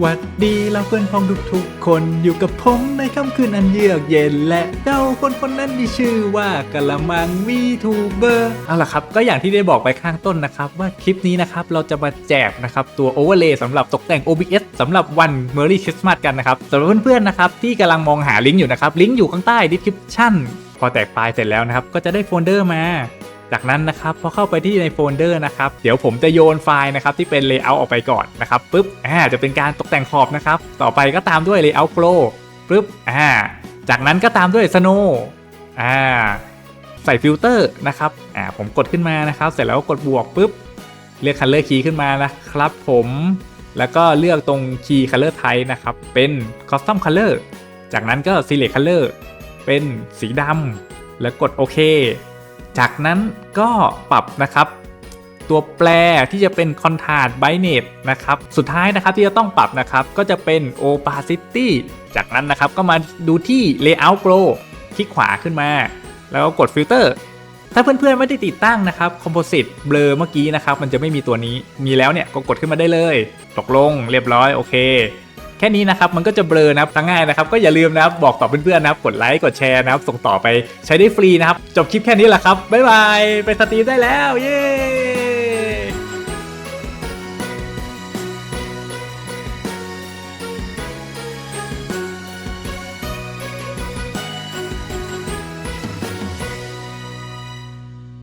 หวัดดีเราเพื่อนพ้องทุกๆคนอยู่กับผมในค่ำคืนอันเยือกเย็น และเจ้าคนคนนั้นมีชื่อว่ากะละมังวีทูเบอร์เอาล่ะครับ ก็อย่างที่ได้บอกไปข้างต้นนะครับ ว่าคลิปนี้นะครับเราจะมาแจกนะครับตัวโอเวอร์เลย์สำหรับตกแต่ง OBS สำหรับวัน Merry Christmas กันนะครับสำหรับเพื่อนๆนะครับที่กำลังมองหาลิงก์อยู่นะครับลิงก์อยู่ข้างใต้ description พอแตกไฟล์เสร็จแล้วนะครับก็จะได้โฟลเดอร์มา จากนั้นนะครับพอเข้าไปที่ในโฟลเดอร์นะครับเดี๋ยวผมจะโยนไฟล์นะครับที่เป็น Layout ออกไปก่อนนะครับปุ๊บอ่าจะเป็นการตกแต่งขอบนะครับต่อไปก็ตามด้วย Layout Pro ปุ๊บอ่าจากนั้นก็ตามด้วย Snow อ่าใส่ฟิลเตอร์นะครับอ่าผมกดขึ้นมานะครับ เสร็จแล้วกดบวกปุ๊บเลือก Color Key ขึ้นมานะครับผมแล้วก็เลือกตรง Key Color Type นะครับเป็น Custom Color จากนั้นก็ Select Color เป็นสีดำแล้วกดโอเค จากนั้นก็ปรับนะครับตัวแปรที่จะเป็นคอนทาร์ดไบเนตนะครับ สุดท้ายนะครับที่จะต้องปรับนะครับ ก็จะเป็น opacity จากนั้นนะครับก็มาดูที่ layout pro คลิกขวาขึ้นมา แล้วก็กดฟิลเตอร์ถ้าเพื่อนๆไม่ได้ติดตั้งนะครับ composite blur เมื่อกี้นะครับ มันจะไม่มีตัวนี้ มีแล้วเนี่ยก็กดขึ้นมาได้เลย ตกลงเรียบร้อยโอเค แค่นี้นะครับมันก็จะเบลอนะครับทั้งง่ายนะครับก็อย่าลืมนะครับบอกต่อเพื่อนๆนะครับกดไลค์กดแชร์นะครับส่งต่อไปใช้ได้ฟรีนะครับจบคลิปแค่นี้แหละครับบ๊ายบายไปสตรีมได้แล้วเย้